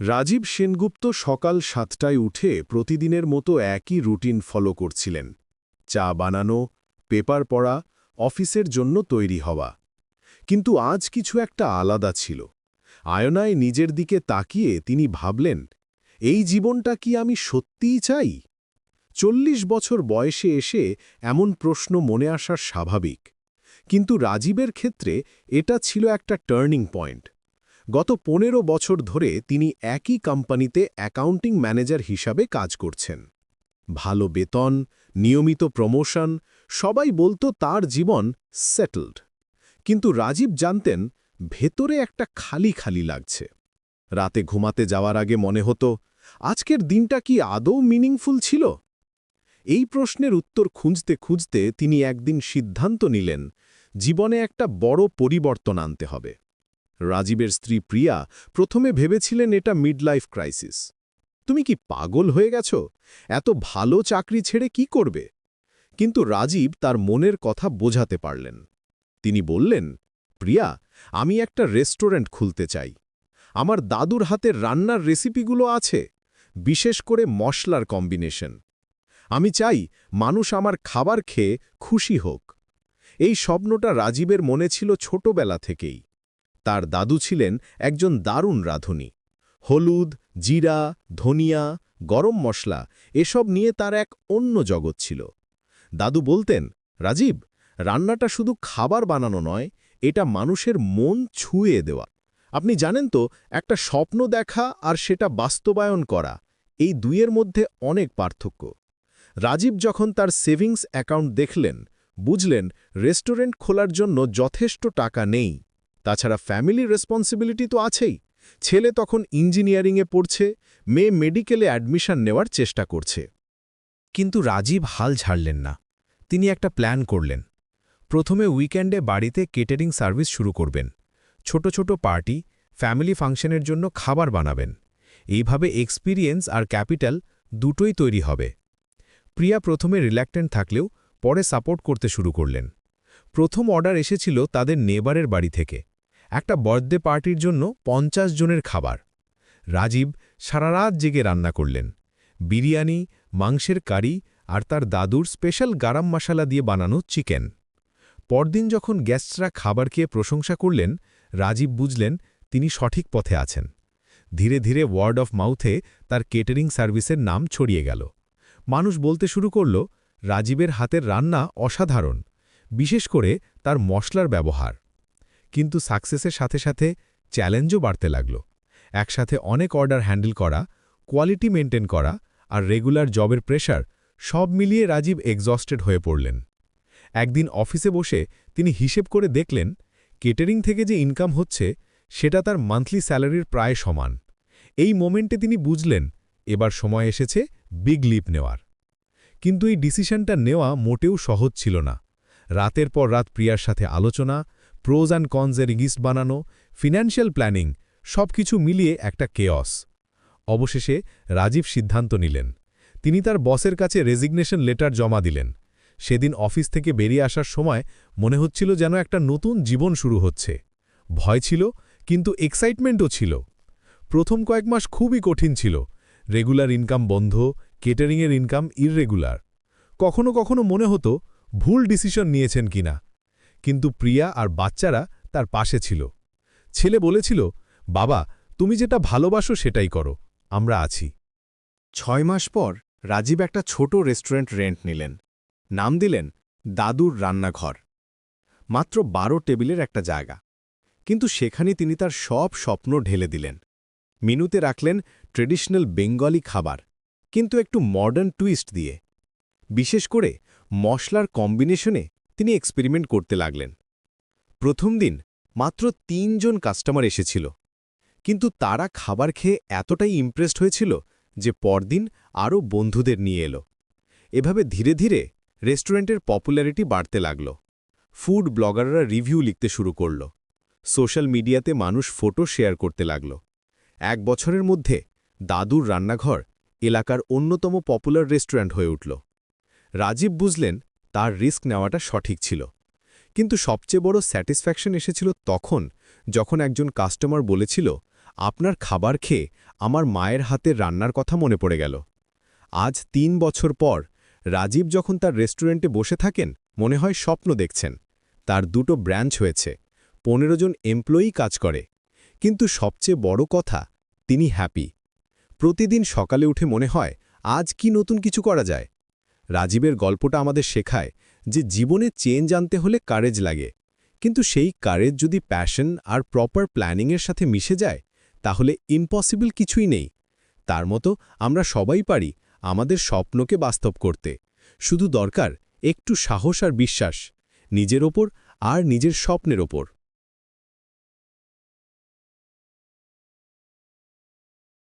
রাজীব সেনগুপ্ত সকাল সাতটায় উঠে প্রতিদিনের মতো একই রুটিন ফলো করছিলেন। চা বানানো, পেপার পড়া, অফিসের জন্য তৈরি হওয়া। কিন্তু আজ কিছু একটা আলাদা ছিল। আয়নায় নিজের দিকে তাকিয়ে তিনি ভাবলেন, এই জীবনটা কি আমি সত্যিই চাই? চল্লিশ বছর বয়সে এসে এমন প্রশ্ন মনে আসার স্বাভাবিক। কিন্তু রাজীবের ক্ষেত্রে এটা ছিল একটা টার্নিং পয়েন্ট। গত পনেরো বছর ধরে তিনি একই কোম্পানিতে অ্যাকাউন্টিং ম্যানেজার হিসাবে কাজ করছেন। ভালো বেতন, নিয়মিত প্রমোশন, সবাই বলতো তার জীবন সেটেলড কিন্তু রাজীব জানতেন, ভেতরে একটা খালি খালি লাগছে। রাতে ঘুমাতে যাওয়ার আগে মনে হতো, আজকের দিনটা কি আদৌ মিনিংফুল ছিল? এই প্রশ্নের উত্তর খুঁজতে খুঁজতে তিনি একদিন সিদ্ধান্ত নিলেন, জীবনে একটা বড় পরিবর্তন আনতে হবে। রাজীবের স্ত্রী প্রিয়া প্রথমে ভেবেছিলেন এটা মিডলাইফ ক্রাইসিস তুমি কি পাগল হয়ে গেছ? এত ভালো চাকরি ছেড়ে কি করবে? কিন্তু রাজীব তার মনের কথা বোঝাতে পারলেন। তিনি বললেন, প্রিয়া, আমি একটা রেস্টুরেন্ট খুলতে চাই। আমার দাদুর হাতের রান্নার রেসিপিগুলো আছে, বিশেষ করে মশলার কম্বিনেশন। আমি চাই মানুষ আমার খাবার খেয়ে খুশি হোক। এই স্বপ্নটা রাজীবের মনে ছিল ছোটবেলা থেকেই। তার দাদু ছিলেন একজন দারুণ রাঁধুনি। হলুদ, জিরা, ধনিয়া, গরম মশলা, এসব নিয়ে তার এক অন্য জগৎ ছিল। দাদু বলতেন, রাজীব, রান্নাটা শুধু খাবার বানানো নয়, এটা মানুষের মন ছুঁয়ে দেওয়া। আপনি জানেন তো, একটা স্বপ্ন দেখা আর সেটা বাস্তবায়ন করা, এই দুইয়ের মধ্যে অনেক পার্থক্য। রাজীব যখন তার সেভিংস অ্যাকাউন্ট দেখলেন, বুঝলেন রেস্টুরেন্ট খোলার জন্য যথেষ্ট টাকা নেই। তাছাড়া ফ্যামিলি রেসপন্সিবিলিটি তো আছেই। ছেলে তখন ইঞ্জিনিয়ারিংয়ে পড়ছে, মেয়ে মেডিকেলে অ্যাডমিশন নেওয়ার চেষ্টা করছে। কিন্তু রাজীব হাল ছাড়লেন না। তিনি একটা প্ল্যান করলেন। প্রথমে উইকেন্ডে বাড়িতে কেটারিং সার্ভিস শুরু করবেন। ছোট ছোট পার্টি ফ্যামিলি ফাংশনের জন্য খাবার বানাবেন। এইভাবে এক্সপিরিয়েন্স আর ক্যাপিটাল দুটোই তৈরি হবে। প্রিয়া প্রথমে রিল্যাক্টেন্ট থাকলেও পরে সাপোর্ট করতে শুরু করলেন। প্রথম অর্ডার এসেছিল তাদের নেবারের বাড়ি থেকে। একটা বার্থডে পার্টির জন্য পঞ্চাশ জনের খাবার। রাজীব সারা রাত জেগে রান্না করলেন। বিরিয়ানি, মাংসের কারি আর তার দাদুর স্পেশাল গারাম মশালা দিয়ে বানানো চিকেন। পরদিন যখন গেস্টরা খাবার খেয়ে প্রশংসা করলেন, রাজীব বুঝলেন তিনি সঠিক পথে আছেন। ধীরে ধীরে ওয়ার্ড অফ মাউথে তার কেটারিং সার্ভিসের নাম ছড়িয়ে গেল। মানুষ বলতে শুরু করল, রাজীবের হাতের রান্না অসাধারণ। বিশেষ করে তার মশলার ব্যবহার। কিন্তু সাকসেসের সাথে সাথে চ্যালেঞ্জও বাড়তে লাগল। একসাথে অনেক অর্ডার হ্যান্ডেল করা, কোয়ালিটি মেনটেন করা আর রেগুলার জবের প্রেশার সব মিলিয়ে রাজীব এক্সস্টেড হয়ে পড়লেন। একদিন অফিসে বসে তিনি হিসেব করে দেখলেন, কেটারিং থেকে যে ইনকাম হচ্ছে সেটা তার মান্থলি স্যালারির প্রায় সমান। এই মোমেন্টে তিনি বুঝলেন, এবার সময় এসেছে বিগ লিপ নেওয়ার। কিন্তু এই ডিসিশনটা নেওয়া মোটেও সহজ ছিল না। রাতের পর রাত প্রিয়ার সাথে আলোচনা প্রোজ অ্যান্ড কনসের লিস্ট বানানো, ফিনান্সিয়াল প্ল্যানিং সব কিছু মিলিয়ে একটা কেয়স অবশেষে রাজীব সিদ্ধান্ত নিলেন। তিনি তার বসের কাছে রেজিগনেশন লেটার জমা দিলেন। সেদিন অফিস থেকে বেরিয়ে আসার সময় মনে হচ্ছিল যেন একটা নতুন জীবন শুরু হচ্ছে। ভয় ছিল, কিন্তু এক্সাইটমেন্টও ছিল। প্রথম কয়েক মাস খুবই কঠিন ছিল। রেগুলার ইনকাম বন্ধ কেটারিংয়ের ইনকাম ইররেগুলার কখনো কখনো মনে হতো, ভুল ডিসিশন নিয়েছেন কিনা। কিন্তু প্রিয়া আর বাচ্চারা তার পাশে ছিল। ছেলে বলেছিল, বাবা, তুমি যেটা ভালোবাসো সেটাই করো, আমরা আছি। ছয় মাস পর রাজীব একটা ছোট রেস্টুরেন্ট রেন্ট নিলেন। নাম দিলেন দাদুর রান্নাঘর। মাত্র বারো টেবিলের একটা জায়গা। কিন্তু সেখানে তিনি তার সব স্বপ্ন ঢেলে দিলেন। মিনুতে রাখলেন ট্রেডিশনাল বেঙ্গলি খাবার, কিন্তু একটু মডার্ন টুইস্ট দিয়ে। বিশেষ করে মশলার কম্বিনেশনে তিনি এক্সপেরিমেন্ট করতে লাগলেন। প্রথম দিন মাত্র তিনজন কাস্টমার এসেছিল। কিন্তু তারা খাবার খেয়ে এতটাই ইমপ্রেসড হয়েছিল যে পরদিন আরও বন্ধুদের নিয়ে এলো। এভাবে ধীরে ধীরে রেস্টুরেন্টের পপুলারিটি বাড়তে লাগল। ফুড ব্লগাররা রিভিউ লিখতে শুরু করল। সোশ্যাল মিডিয়াতে মানুষ ফটো শেয়ার করতে লাগল। এক বছরের মধ্যে দাদুর রান্নাঘর এলাকার অন্যতম পপুলার রেস্টুরেন্ট হয়ে উঠল। রাজীব বুঝলেন তার রিস্ক নেওয়াটা সঠিক ছিল। কিন্তু সবচেয়ে বড় স্যাটিসফ্যাকশন এসেছিল তখন, যখন একজন কাস্টমার বলেছিল, আপনার খাবার খেয়ে আমার মায়ের হাতের রান্নার কথা মনে পড়ে গেল। আজ তিন বছর পর রাজীব যখন তার রেস্টুরেন্টে বসে থাকেন, মনে হয় স্বপ্ন দেখছেন। তার দুটো ব্রাঞ্চ হয়েছে, পনেরো জন এমপ্লয়ি কাজ করে। কিন্তু সবচেয়ে বড় কথা, তিনি হ্যাপি। প্রতিদিন সকালে উঠে মনে হয়, আজ কি নতুন কিছু করা যায়? রাজীবের গল্পটা আমাদের শেখায় যে জীবনে চেঞ্জ আনতে হলে কারেজ লাগে। কিন্তু সেই কারেজ যদি প্যাশন আর প্রপার প্ল্যানিংয়ের সাথে মিশে যায়, তাহলে ইম্পসিবল কিছুই নেই। তার মতো আমরা সবাই পারি আমাদের স্বপ্নকে বাস্তব করতে। শুধু দরকার একটু সাহস আর বিশ্বাস, নিজের ওপর আর নিজের স্বপ্নের ওপর।